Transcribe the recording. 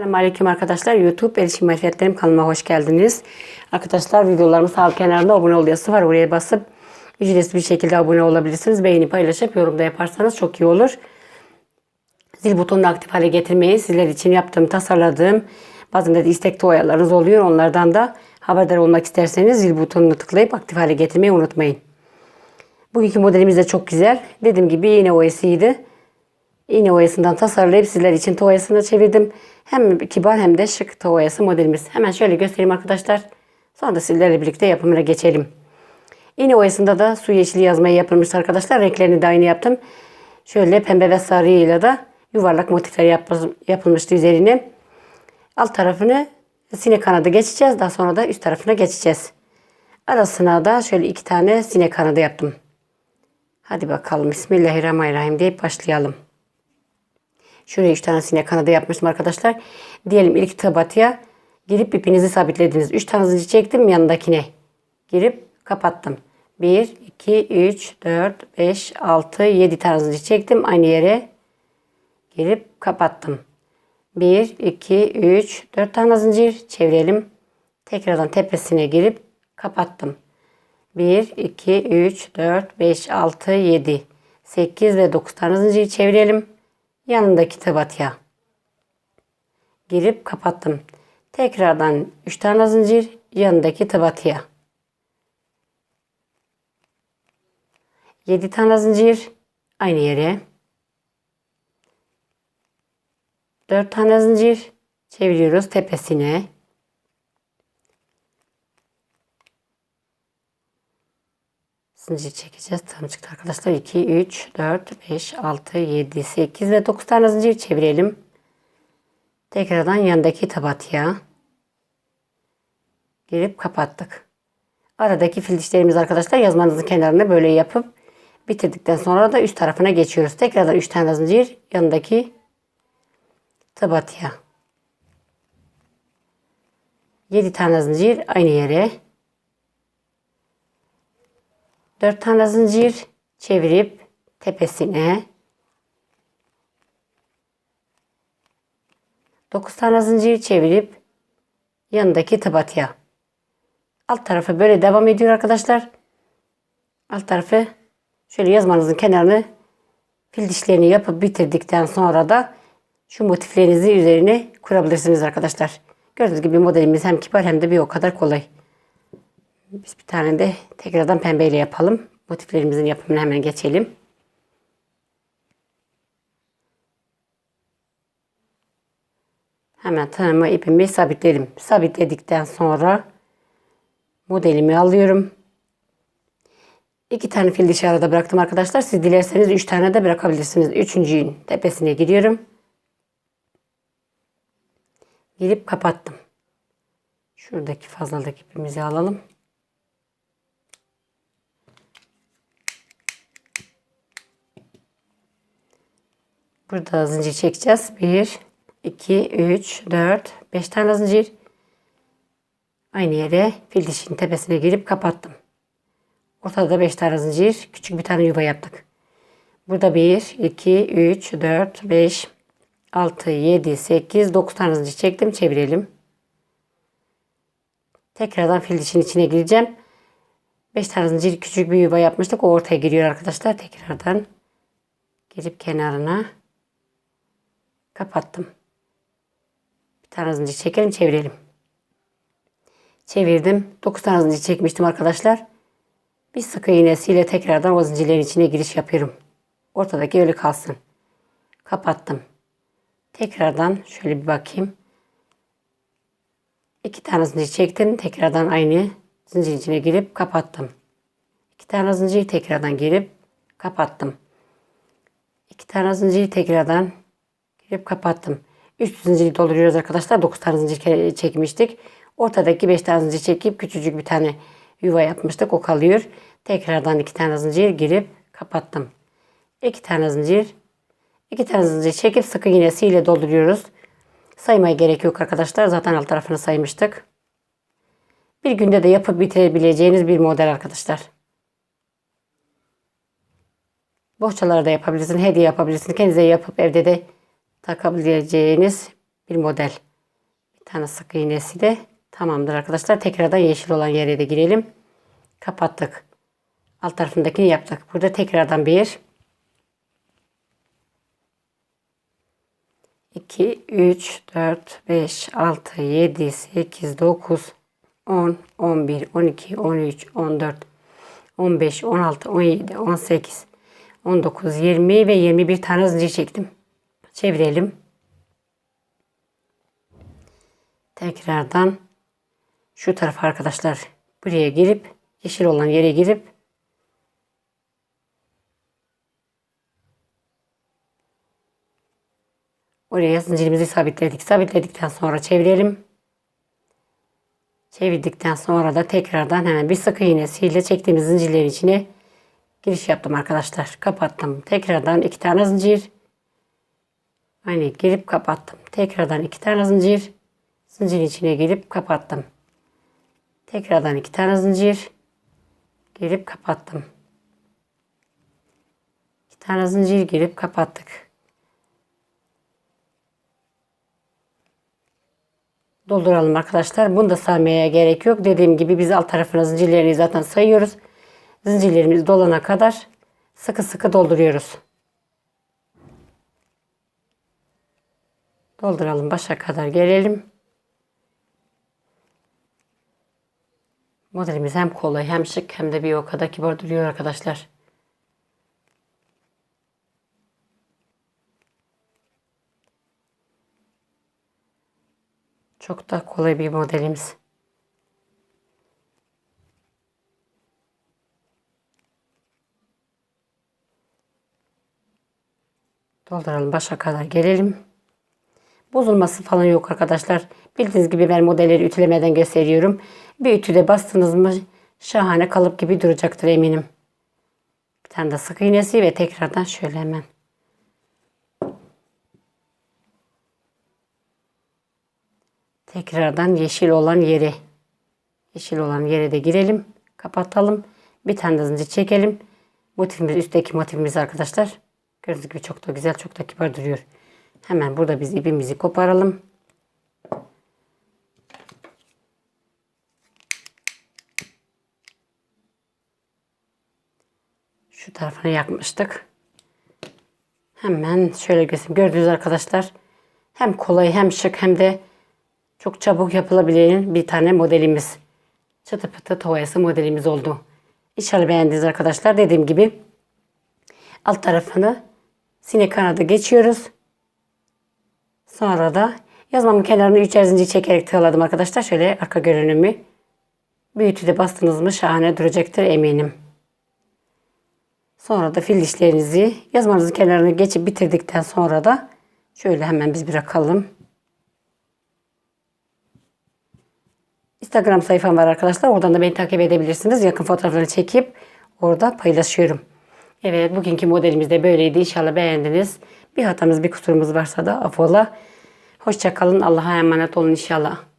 Selamünaleyküm arkadaşlar. YouTube Erişim Marifetlerim kanalıma hoş geldiniz. Arkadaşlar videolarımın sağ kenarında abone ol yazısı var. Oraya basıp ücretsiz bir şekilde abone olabilirsiniz. Beğeni paylaşıp yorumda yaparsanız çok iyi olur. Zil butonunu aktif hale getirmeyi sizler için yaptığım, tasarladığım bazen de istekli oyalarınız oluyor. Onlardan da haberdar olmak isterseniz zil butonunu tıklayıp aktif hale getirmeyi unutmayın. Bugünkü modelimiz de çok güzel. Dediğim gibi iğne oyasıydı. İğne oyasından tasarlayıp sizler için toyasını çevirdim. Hem kibar hem de şık toyası modelimiz. Hemen şöyle göstereyim arkadaşlar. Sonra da sizlerle birlikte yapımına geçelim. İğne oyasında da su yeşili yazmayı yapılmış arkadaşlar. Renklerini de aynı yaptım. Şöyle pembe ve sarıyla da yuvarlak motifler yap- yapılmıştı üzerine. Alt tarafını sinek kanadı geçeceğiz. Daha sonra da üst tarafına geçeceğiz. Arasına da şöyle iki tane sinek kanadı yaptım. Hadi bakalım Bismillahirrahmanirrahim deyip başlayalım. Şuraya 3 tane sinek kanadı yapmıştım arkadaşlar. Diyelim ilk tabatıya girip ipinizi sabitlediniz. 3 tane zincir çektim yanındakine. Girip kapattım. 1, 2, 3, 4, 5, 6, 7 tane zincir çektim. Aynı yere girip kapattım. 1, 2, 3, 4 tane zincir çevirelim. Tekrardan tepesine girip kapattım. 1, 2, 3, 4, 5, 6, 7, 8 ve 9 tane zincir çevirelim. Yanındaki tabatıya girip kapattım. Tekrardan 3 tane zincir yanındaki tabatıya. 7 tane zincir aynı yere. 4 tane zincir çeviriyoruz tepesine. Zincir çekeceğiz. Tam çıktı arkadaşlar. 2, 3, 4, 5, 6, 7, 8 ve 9 tane zincir çevirelim. Tekrardan yandaki tabatıya girip kapattık. Aradaki fil dişlerimiz arkadaşlar yazmanızın kenarına böyle yapıp bitirdikten sonra da üst tarafına geçiyoruz. Tekrardan 3 tane zincir yanındaki tabatıya. 7 tane zincir aynı yere. 4 tane zincir çevirip tepesine 9 tane zincir çevirip yanındaki tabatıya. Alt tarafı böyle devam ediyor arkadaşlar. Alt tarafı şöyle yazmanızın kenarını fil dişlerini yapıp bitirdikten sonra da şu motiflerinizi üzerine kurabilirsiniz arkadaşlar. Gördüğünüz gibi modelimiz hem kibar hem de bir o kadar kolay. Biz bir tane de tekrardan pembeyle yapalım. Motiflerimizin yapımına hemen geçelim. Hemen tanıma ipimi sabitledim. Sabitledikten sonra modelimi alıyorum. İki tane fil dişi arada bıraktım arkadaşlar. Siz dilerseniz üç tane de bırakabilirsiniz. Üçüncüyün tepesine giriyorum. Girip kapattım. Şuradaki fazlalık ipimizi alalım. Burada zincir çekeceğiz. 1, 2, 3, 4, 5 tane zincir. Aynı yere fil dişinin tepesine girip kapattım. Ortada da 5 tane zincir. Küçük bir tane yuva yaptık. Burada 1, 2, 3, 4, 5, 6, 7, 8, 9 tane zincir çektim. Çevirelim. Tekrardan fil dişinin içine gireceğim. 5 tane zincir küçük bir yuva yapmıştık. O ortaya giriyor arkadaşlar. Tekrardan girip kenarına kapattım. Bir tane zincir çekelim çevirelim. Çevirdim. 9 tane zincir çekmiştim arkadaşlar. Bir sık iğnesiyle tekrardan o zincirlerin içine giriş yapıyorum. Ortadaki öyle kalsın. Kapattım. Tekrardan şöyle bir bakayım. İki tane zincir çektim. Tekrardan aynı zincir içine girip kapattım. İki tane zincir tekrardan girip kapattım. İki tane zincir tekrardan girip kapattım. Üst zinciri dolduruyoruz arkadaşlar. 9 tane zincir çekmiştik. Ortadaki 5 tane zincir çekip küçücük bir tane yuva yapmıştık. O kalıyor. Tekrardan 2 tane zincir girip kapattım. 2 tane zincir 2 tane zincir çekip sık iğnesiyle dolduruyoruz. Saymaya gerek yok arkadaşlar. Zaten alt tarafını saymıştık. Bir günde de yapıp bitirebileceğiniz bir model arkadaşlar. Bohçalarda da yapabilirsiniz. Hediye yapabilirsiniz. Kendinize yapıp evde de takabileceğiniz bir model. tane sık iğnesi de tamamdır arkadaşlar. Tekrardan yeşil olan yere de girelim. Kapattık. Alt tarafındakini yaptık. Burada tekrardan bir 2, 3, 4, 5, 6, 7, 8, 9, 10, 11, 12, 13, 14, 15, 16, 17, 18, 19, 20 ve 21 tane zincir çektim. Çevirelim. Tekrardan şu tarafa arkadaşlar buraya girip yeşil olan yere girip oraya zincirimizi sabitledik. Sabitledikten sonra çevirelim. Çevirdikten sonra da tekrardan hemen bir sık iğnesiyle çektiğimiz zincirlerin içine giriş yaptım arkadaşlar. Kapattım. Tekrardan iki tane zincir. Aynı girip kapattım. Tekrardan iki tane zincir. Zincirin içine girip kapattım. Tekrardan iki tane zincir. Girip kapattım. İki tane zincir girip kapattık. Dolduralım arkadaşlar. Bunu da saymaya gerek yok. Dediğim gibi biz alt tarafına zincirlerini zaten sayıyoruz. Zincirlerimiz dolana kadar sıkı sıkı dolduruyoruz. Dolduralım başa kadar gelelim. Modelimiz hem kolay hem şık hem de bir o kadar kibar duruyor arkadaşlar. Çok da kolay bir modelimiz. Dolduralım başa kadar gelelim. Bozulması falan yok arkadaşlar. Bildiğiniz gibi ben modelleri ütülemeden gösteriyorum. Bir ütüde bastınız mı şahane kalıp gibi duracaktır eminim. Bir tane de sık iğnesi ve tekrardan şöyle hemen. Tekrardan yeşil olan yere. Yeşil olan yere de girelim. Kapatalım. Bir tane de zincir çekelim. Motifimiz üstteki motifimiz arkadaşlar. Gördüğünüz gibi çok da güzel çok da kibar duruyor. Hemen burada biz ipimizi koparalım. Şu tarafını yakmıştık. Hemen şöyle göstereyim. Gördüğünüz arkadaşlar hem kolay hem şık hem de çok çabuk yapılabilen bir tane modelimiz. Çıtı pıtı tovayası modelimiz oldu. İnşallah beğendiniz arkadaşlar. Dediğim gibi alt tarafını sinek kanadı geçiyoruz. Sonra da yazmamın kenarını üçer zincir çekerek tığladım arkadaşlar. Şöyle arka görünümü. Büyütü bastınız mı şahane duracaktır eminim. Sonra da fil dişlerinizi yazmanızın kenarını geçip bitirdikten sonra da şöyle hemen biz bırakalım. Instagram sayfam var arkadaşlar. Oradan da beni takip edebilirsiniz. Yakın fotoğraflarını çekip orada paylaşıyorum. Evet bugünkü modelimiz de böyleydi. İnşallah beğendiniz. Bir hatamız bir kusurumuz varsa da affola. Hoşçakalın. Allah'a emanet olun inşallah.